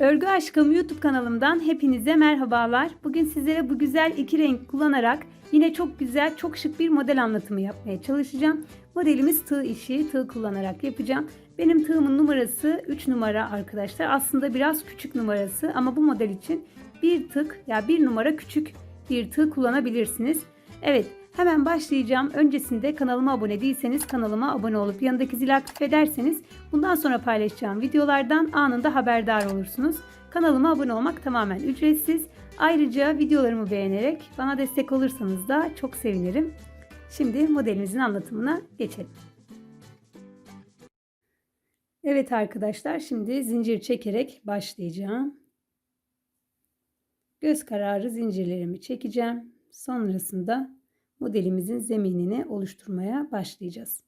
Örgü Aşkım YouTube kanalımdan hepinize merhabalar. Bugün sizlere bu güzel iki renk kullanarak yine çok güzel, çok şık bir model anlatımı yapmaya çalışacağım. Modelimiz tığ işi, tığ kullanarak yapacağım. Benim tığımın numarası 3 numara arkadaşlar. Aslında biraz küçük numarası ama bu model için bir tık ya bir numara küçük bir tığ kullanabilirsiniz. Evet hemen başlayacağım. Öncesinde kanalıma abone değilseniz kanalıma abone olup yanındaki zili aktif ederseniz bundan sonra paylaşacağım videolardan anında haberdar olursunuz. Kanalıma abone olmak tamamen ücretsiz. Ayrıca videolarımı beğenerek bana destek olursanız da çok sevinirim. Şimdi modelimizin anlatımına geçelim. Evet arkadaşlar şimdi zincir çekerek başlayacağım. Göz kararı zincirlerimi çekeceğim. Sonrasında modelimizin zeminini oluşturmaya başlayacağız.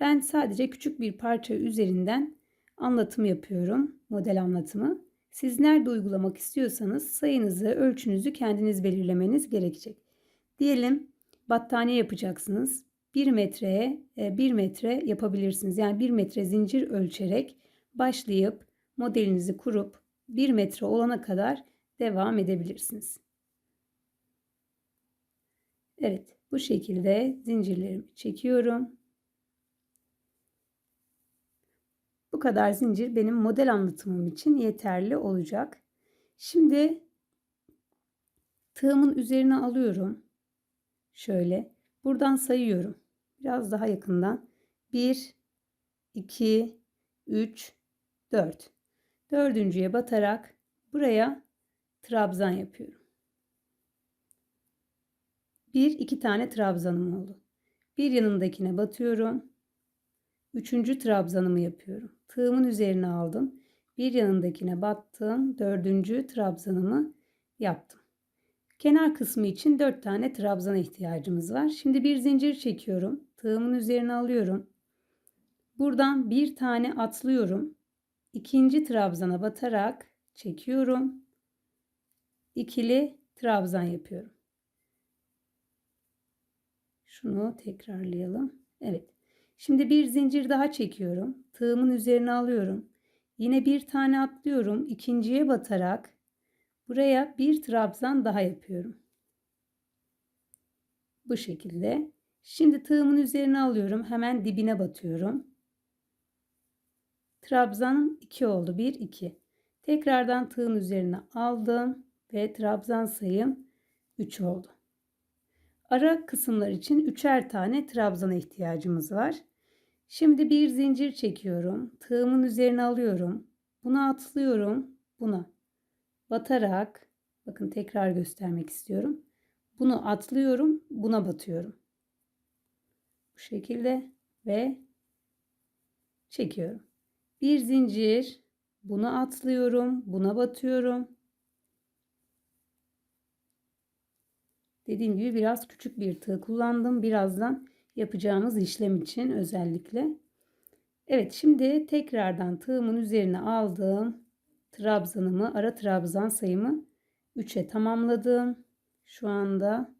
Ben sadece küçük bir parça üzerinden anlatım yapıyorum. Model anlatımı. Siz nerede uygulamak istiyorsanız sayınızı, ölçünüzü kendiniz belirlemeniz gerekecek. Diyelim battaniye yapacaksınız. 1 metreye 1 metre yapabilirsiniz. Yani 1 metre zincir ölçerek başlayıp modelinizi kurup 1 metre olana kadar devam edebilirsiniz. Evet, bu şekilde zincirlerimi çekiyorum. Bu kadar zincir benim model anlatımım için yeterli olacak. Şimdi tığımın üzerine alıyorum. Şöyle buradan sayıyorum. Biraz daha yakından. 1 2 3 4. Dördüncüye batarak buraya trabzan yapıyorum. Bir iki tane trabzanım oldu. Bir yanındakine batıyorum. Üçüncü trabzanımı yapıyorum. Tığımın üzerine aldım. Bir yanındakine battım. Dördüncü trabzanımı yaptım. Kenar kısmı için dört tane trabzana ihtiyacımız var. Şimdi bir zincir çekiyorum. Tığımın üzerine alıyorum. Buradan bir tane atlıyorum. İkinci trabzana batarak çekiyorum. İkili trabzan yapıyorum. Şunu tekrarlayalım. Evet. Şimdi bir zincir daha çekiyorum. Tığımın üzerine alıyorum. Yine bir tane atlıyorum. İkinciye batarak buraya bir trabzan daha yapıyorum. Bu şekilde. Şimdi tığımın üzerine alıyorum. Hemen dibine batıyorum. Trabzanım 2 oldu. 1 2. Tekrardan tığın üzerine aldım ve trabzan sayım 3 oldu. Ara kısımlar için üçer tane trabzana ihtiyacımız var. Şimdi bir zincir çekiyorum. Tığımın üzerine alıyorum. Buna atlıyorum. Buna batarak bakın tekrar göstermek istiyorum. Bunu atlıyorum. Buna batıyorum. Bu şekilde ve çekiyorum. Bir zincir. Bunu atlıyorum. Buna batıyorum. Dediğim gibi biraz küçük bir tığ kullandım. Birazdan yapacağımız işlem için özellikle. Evet şimdi tekrardan tığımın üzerine aldım. Trabzanımı, ara trabzan sayımı 3'e tamamladım. Şu anda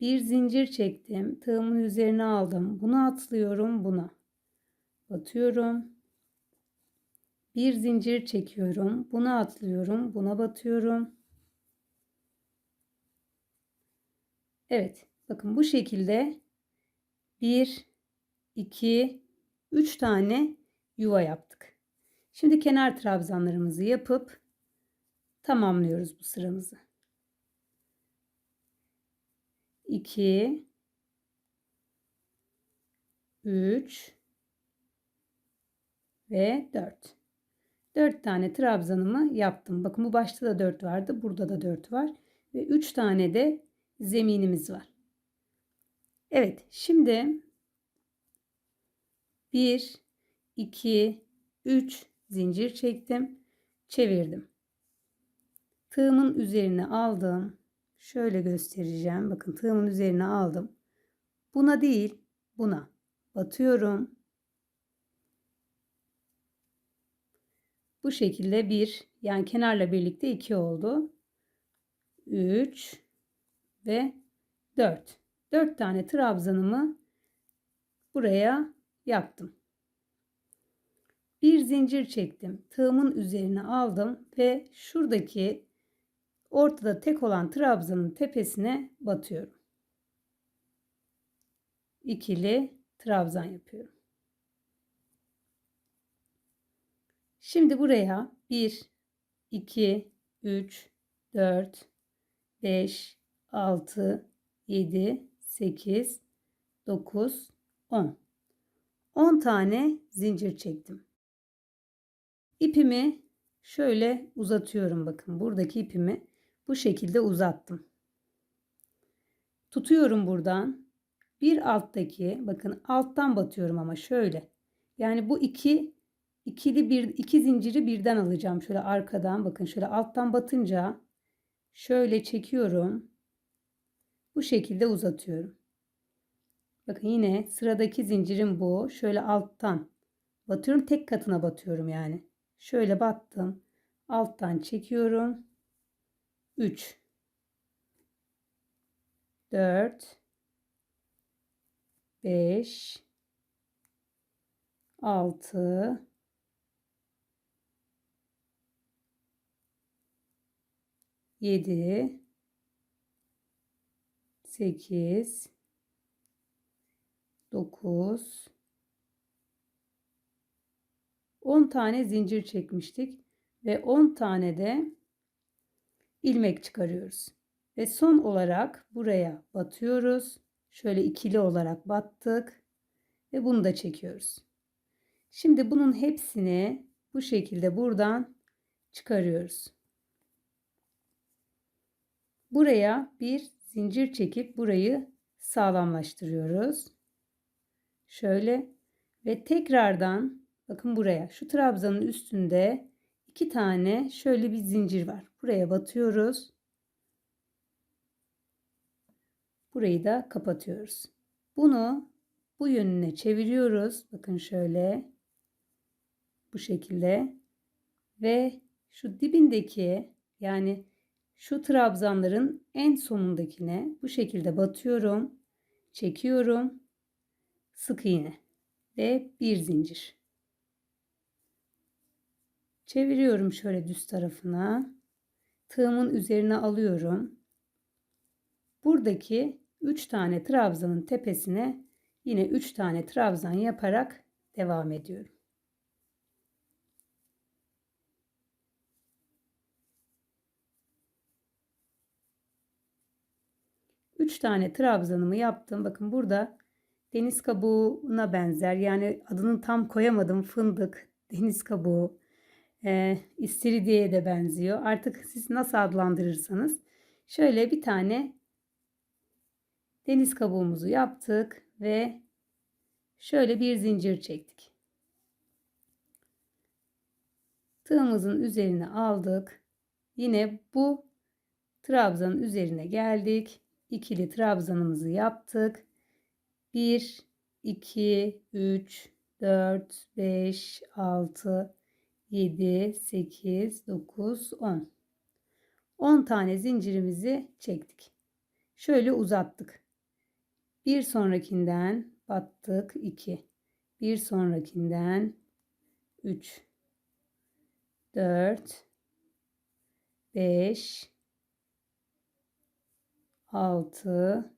bir zincir çektim. Tığımın üzerine aldım. Bunu atlıyorum buna. Batıyorum. Bir zincir çekiyorum. Bunu atlıyorum. Buna batıyorum. Evet. Bakın bu şekilde 1, 2, 3 tane yuva yaptık. Şimdi kenar trabzanlarımızı yapıp tamamlıyoruz bu sıramızı. 2 3 ve 4. 4 tane trabzanımı yaptım. Bakın bu başta da 4 vardı. Burada da 4 var. Ve 3 tane de zeminimiz var. Evet şimdi 1, 2, 3 zincir çektim. Çevirdim. Tığımın üzerine aldım. Şöyle göstereceğim. Bakın tığımın üzerine aldım. Buna değil buna batıyorum. Bu şekilde bir yani kenarla birlikte iki oldu. 3 ve 4. 4 tane trabzanımı buraya yaptım. Bir zincir çektim. Tığımın üzerine aldım ve şuradaki ortada tek olan trabzanın tepesine batıyorum. İkili trabzan yapıyorum. Şimdi buraya 1, 2, 3, 4, 5, 6, 7, 8, 9, 10. 10 tane zincir çektim. İpimi şöyle uzatıyorum bakın. Buradaki ipimi bu şekilde uzattım. Tutuyorum buradan. Bir alttaki bakın alttan batıyorum ama şöyle. Yani bu iki ikili bir iki zinciri birden alacağım şöyle arkadan bakın şöyle alttan batınca şöyle çekiyorum. Bu şekilde uzatıyorum. Bakın yine sıradaki zincirim bu. Şöyle alttan batıyorum. Tek katına batıyorum yani. Şöyle battım. Alttan çekiyorum. 3 4 5 6 7 8 9 10 tane zincir çekmiştik ve 10 tane de ilmek çıkarıyoruz. Ve son olarak buraya batıyoruz. Şöyle ikili olarak battık ve bunu da çekiyoruz. Şimdi bunun hepsini bu şekilde buradan çıkarıyoruz. Buraya bir zincir çekip burayı sağlamlaştırıyoruz. Şöyle ve tekrardan bakın buraya şu trabzanın üstünde iki tane şöyle bir zincir var. Buraya batıyoruz. Burayı da kapatıyoruz. Bunu bu yönüne çeviriyoruz. Bakın şöyle bu şekilde ve şu dibindeki yani şu trabzanların en sonundakine bu şekilde batıyorum. Çekiyorum. Sık iğne ve bir zincir. Çeviriyorum şöyle düz tarafına. Tığımın üzerine alıyorum. Buradaki 3 tane trabzanın tepesine yine 3 tane trabzan yaparak devam ediyorum. 3 tane trabzanımı yaptım. Bakın burada deniz kabuğuna benzer. Yani adını tam koyamadım. Fındık, deniz kabuğu, e, istiridye de benziyor. Artık siz nasıl adlandırırsanız. Şöyle bir tane deniz kabuğumuzu yaptık ve şöyle bir zincir çektik. Tığımızın üzerine aldık. Yine bu trabzanın üzerine geldik ikili trabzanımızı yaptık. 1, 2, 3, 4, 5, 6, 7, 8, 9, 10. 10 tane zincirimizi çektik. Şöyle uzattık. Bir sonrakinden battık 2. Bir sonrakinden 3. 4 5 6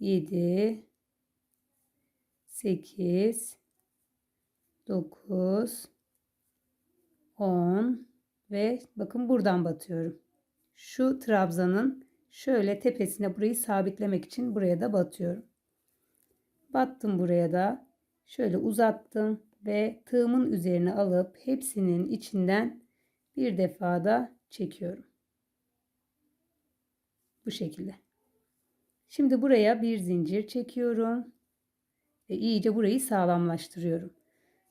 7 8 9 10 ve bakın buradan batıyorum. Şu trabzanın şöyle tepesine burayı sabitlemek için buraya da batıyorum. Battım buraya da şöyle uzattım ve tığımın üzerine alıp hepsinin içinden bir defa da çekiyorum. Bu şekilde. Şimdi buraya bir zincir çekiyorum. Ve iyice burayı sağlamlaştırıyorum.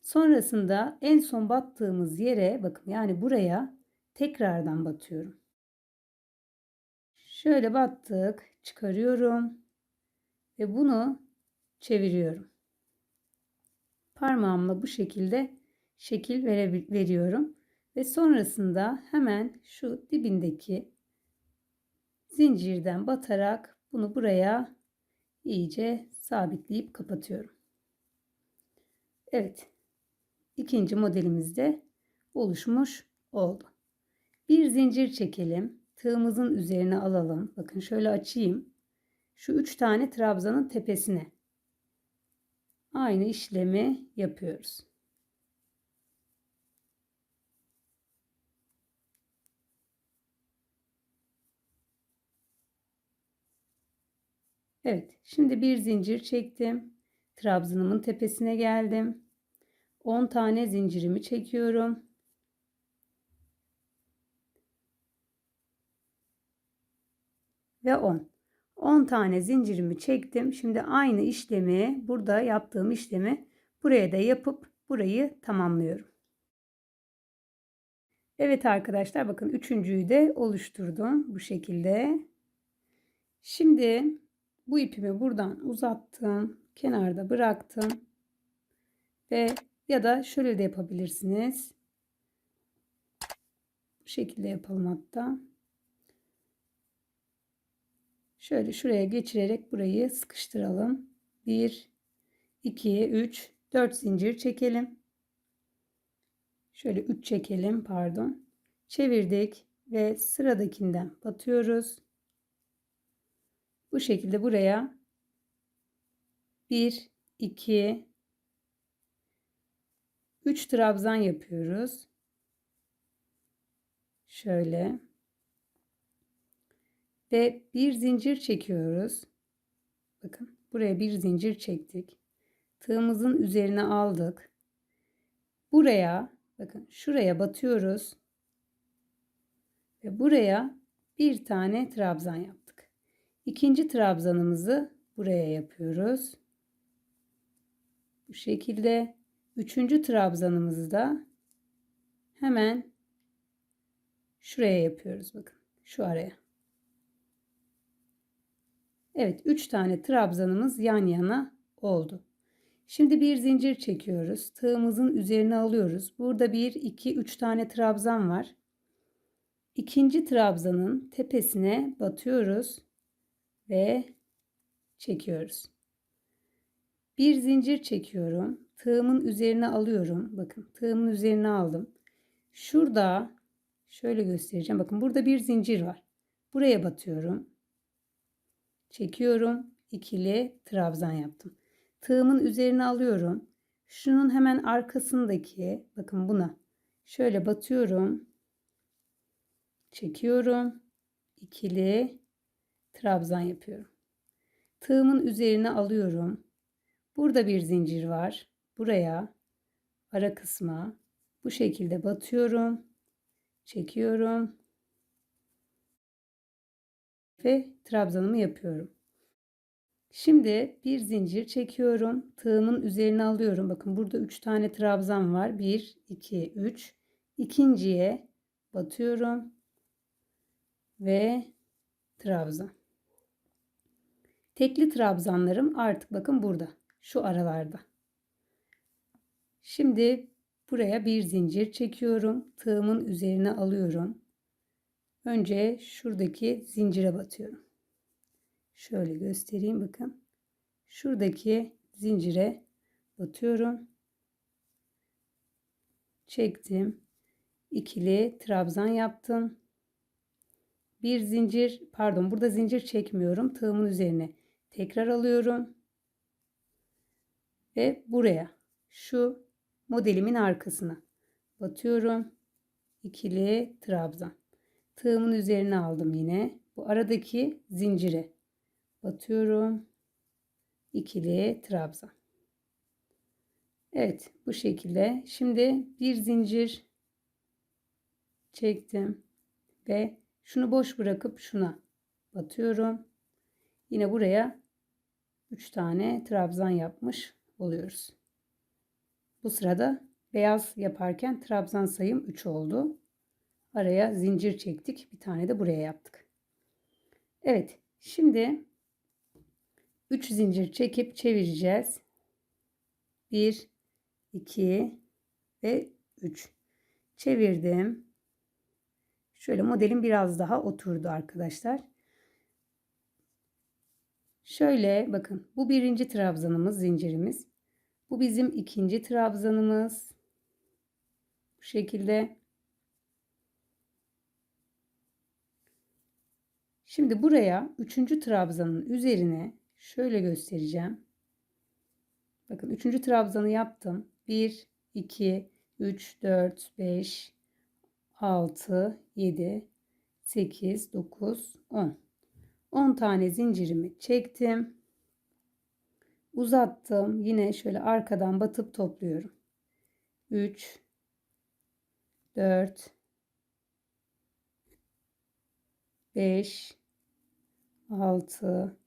Sonrasında en son battığımız yere bakın yani buraya tekrardan batıyorum. Şöyle battık, çıkarıyorum ve bunu çeviriyorum. Parmağımla bu şekilde şekil veriyorum ve sonrasında hemen şu dibindeki zincirden batarak bunu buraya iyice sabitleyip kapatıyorum. Evet. ikinci modelimiz de oluşmuş oldu. Bir zincir çekelim. Tığımızın üzerine alalım. Bakın şöyle açayım. Şu üç tane trabzanın tepesine aynı işlemi yapıyoruz. Evet, şimdi bir zincir çektim. Trabzanımın tepesine geldim. 10 tane zincirimi çekiyorum. Ve 10. 10 tane zincirimi çektim. Şimdi aynı işlemi burada yaptığım işlemi buraya da yapıp burayı tamamlıyorum. Evet arkadaşlar bakın üçüncüyü de oluşturdum bu şekilde. Şimdi bu ipimi buradan uzattım. Kenarda bıraktım. Ve ya da şöyle de yapabilirsiniz. Bu şekilde yapalım hatta. Şöyle şuraya geçirerek burayı sıkıştıralım. 1, 2, 3, 4 zincir çekelim. Şöyle 3 çekelim pardon. Çevirdik ve sıradakinden batıyoruz. Bu şekilde buraya 1, 2, 3 trabzan yapıyoruz. Şöyle. Ve bir zincir çekiyoruz. Bakın buraya bir zincir çektik. Tığımızın üzerine aldık. Buraya bakın şuraya batıyoruz. Ve buraya bir tane trabzan yaptık. İkinci trabzanımızı buraya yapıyoruz. Bu şekilde üçüncü trabzanımızı da hemen şuraya yapıyoruz bakın şu araya. Evet 3 tane trabzanımız yan yana oldu. Şimdi bir zincir çekiyoruz. Tığımızın üzerine alıyoruz. Burada 1, 2, 3 tane trabzan var. İkinci trabzanın tepesine batıyoruz ve çekiyoruz. Bir zincir çekiyorum. Tığımın üzerine alıyorum. Bakın tığımın üzerine aldım. Şurada şöyle göstereceğim. Bakın burada bir zincir var. Buraya batıyorum. Çekiyorum. ikili trabzan yaptım. Tığımın üzerine alıyorum. Şunun hemen arkasındaki bakın buna şöyle batıyorum. Çekiyorum. ikili trabzan yapıyorum. Tığımın üzerine alıyorum. Burada bir zincir var. Buraya ara kısma bu şekilde batıyorum. Çekiyorum. Ve trabzanımı yapıyorum. Şimdi bir zincir çekiyorum. Tığımın üzerine alıyorum. Bakın burada 3 tane trabzan var. 1, 2, 3. İkinciye batıyorum. Ve trabzan. Tekli trabzanlarım artık bakın burada. Şu aralarda. Şimdi buraya bir zincir çekiyorum. Tığımın üzerine alıyorum. Önce şuradaki zincire batıyorum. Şöyle göstereyim bakın. Şuradaki zincire batıyorum. Çektim. İkili trabzan yaptım. Bir zincir, pardon burada zincir çekmiyorum. Tığımın üzerine tekrar alıyorum. Ve buraya şu modelimin arkasına batıyorum. İkili trabzan. Tığımın üzerine aldım yine. Bu aradaki zincire batıyorum. İkili trabzan. Evet bu şekilde. Şimdi bir zincir çektim ve şunu boş bırakıp şuna batıyorum. Yine buraya 3 tane trabzan yapmış oluyoruz. Bu sırada beyaz yaparken trabzan sayım 3 oldu. Araya zincir çektik. Bir tane de buraya yaptık. Evet. Şimdi 3 zincir çekip çevireceğiz. 1 2 ve 3. Çevirdim. Şöyle modelim biraz daha oturdu arkadaşlar. Şöyle bakın bu birinci trabzanımız zincirimiz. Bu bizim ikinci trabzanımız. şekilde. Şimdi buraya üçüncü trabzanın üzerine şöyle göstereceğim. Bakın üçüncü trabzanı yaptım. 1, 2, 3, 4, 5, 6, 7, 8, 9, 10. 10 tane zincirimi çektim. Uzattım. Yine şöyle arkadan batıp topluyorum. 3, 4, 5, 6,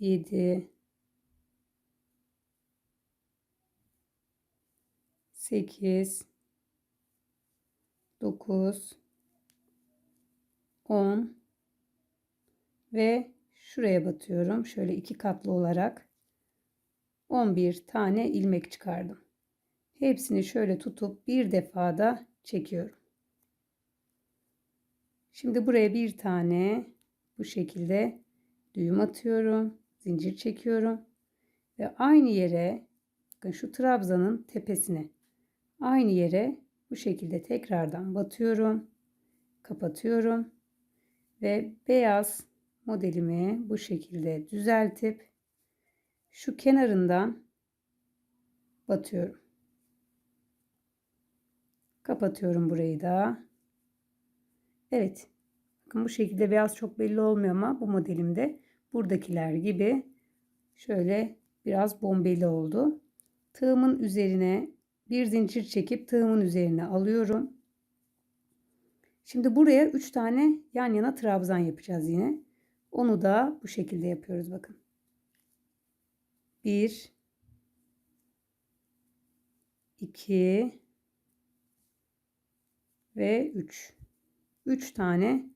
7, 8, 9, 10 ve şuraya batıyorum. Şöyle iki katlı olarak 11 tane ilmek çıkardım. Hepsini şöyle tutup bir defada çekiyorum. Şimdi buraya bir tane bu şekilde düğüm atıyorum. Zincir çekiyorum. Ve aynı yere bakın şu trabzanın tepesine aynı yere bu şekilde tekrardan batıyorum. Kapatıyorum. Ve beyaz modelimi bu şekilde düzeltip şu kenarından batıyorum. Kapatıyorum burayı da. Evet. Bakın bu şekilde beyaz çok belli olmuyor ama bu modelimde buradakiler gibi şöyle biraz bombeli oldu. Tığımın üzerine bir zincir çekip tığımın üzerine alıyorum. Şimdi buraya 3 tane yan yana trabzan yapacağız yine. Onu da bu şekilde yapıyoruz bakın. 1 2 ve 3. 3 tane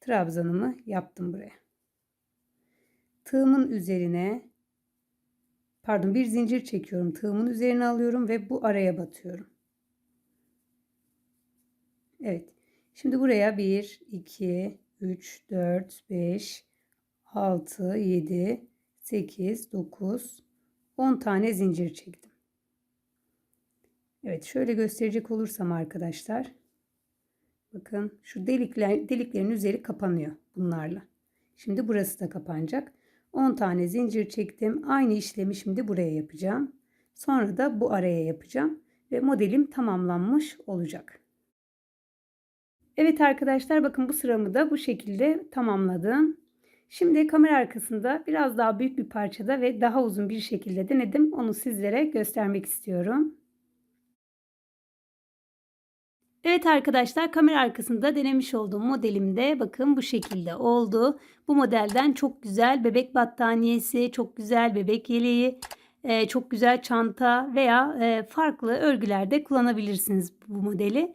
trabzanımı yaptım buraya. Tığımın üzerine pardon bir zincir çekiyorum. Tığımın üzerine alıyorum ve bu araya batıyorum. Evet. Şimdi buraya 1 2 3 4 5 6 7 8 9 10 tane zincir çektim. Evet şöyle gösterecek olursam arkadaşlar Bakın şu delikler, deliklerin üzeri kapanıyor bunlarla. Şimdi burası da kapanacak. 10 tane zincir çektim. Aynı işlemi şimdi buraya yapacağım. Sonra da bu araya yapacağım. Ve modelim tamamlanmış olacak. Evet arkadaşlar bakın bu sıramı da bu şekilde tamamladım. Şimdi kamera arkasında biraz daha büyük bir parçada ve daha uzun bir şekilde denedim. Onu sizlere göstermek istiyorum. Evet arkadaşlar kamera arkasında denemiş olduğum modelimde bakın bu şekilde oldu. Bu modelden çok güzel bebek battaniyesi, çok güzel bebek yeleği, e, çok güzel çanta veya e, farklı örgülerde kullanabilirsiniz bu modeli.